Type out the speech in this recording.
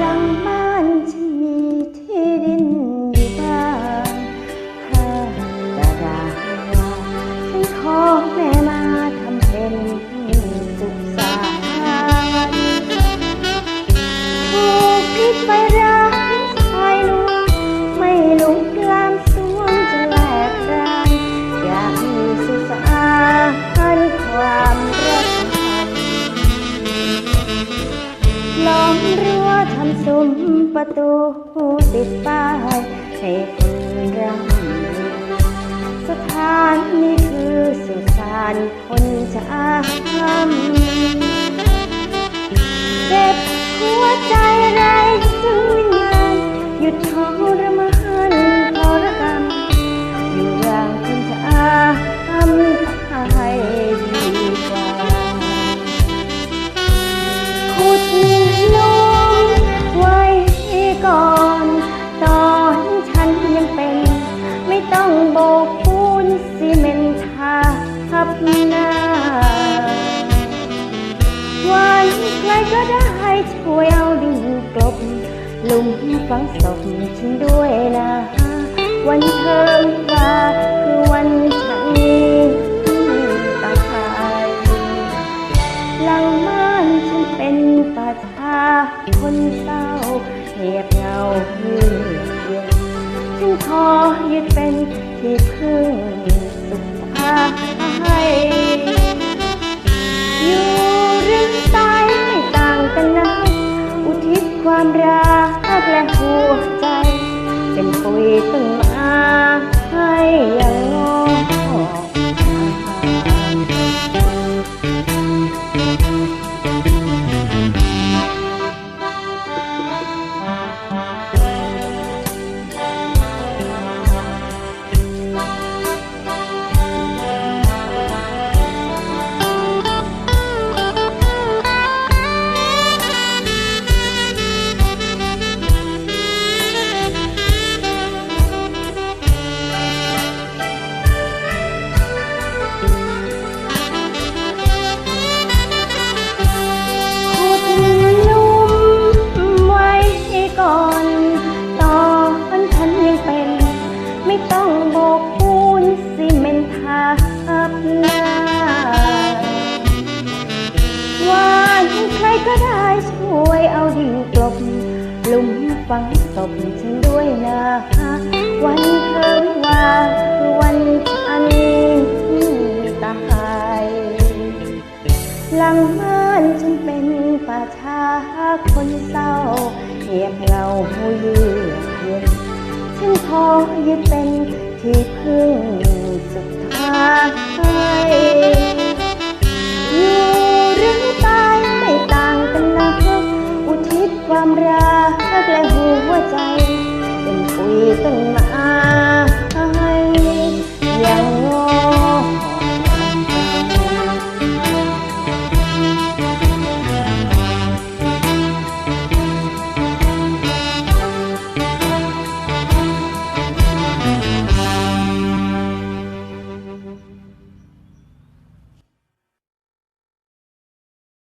หลังบ้านฉันมีที่ดินอยู่บ้างถ้าดักฉันขอแม่มาทำเป็นสุขบุษไปรา ประตูติดป้ายให้คนร่ำสถานนี้คือสุสานคนจะอ้ำเจ็บหัวใจไรจึงวิญญาณหยุดทอ ก็ได้ช่วยเอาดินกลบลุมฝังศพฉันด้วยนะ วันเธอมาคือวันฉันตาย หลังม่านฉันเป็นป่าช้าคนเศร้าเหียบเหงาเยือกเย็นฉันขอยึดเป็นที่พึ่ง รักและหัวใกลบหลุมฝังศพฉันด้วยนะวันเธอวิวาคือวันฉันตายหลังม่านฉันเป็นป่าช้าคนเศร้าเหียบเหงาหูเยือกเย็นฉันขอยึดเป็นที่พึ่งสุดท้าย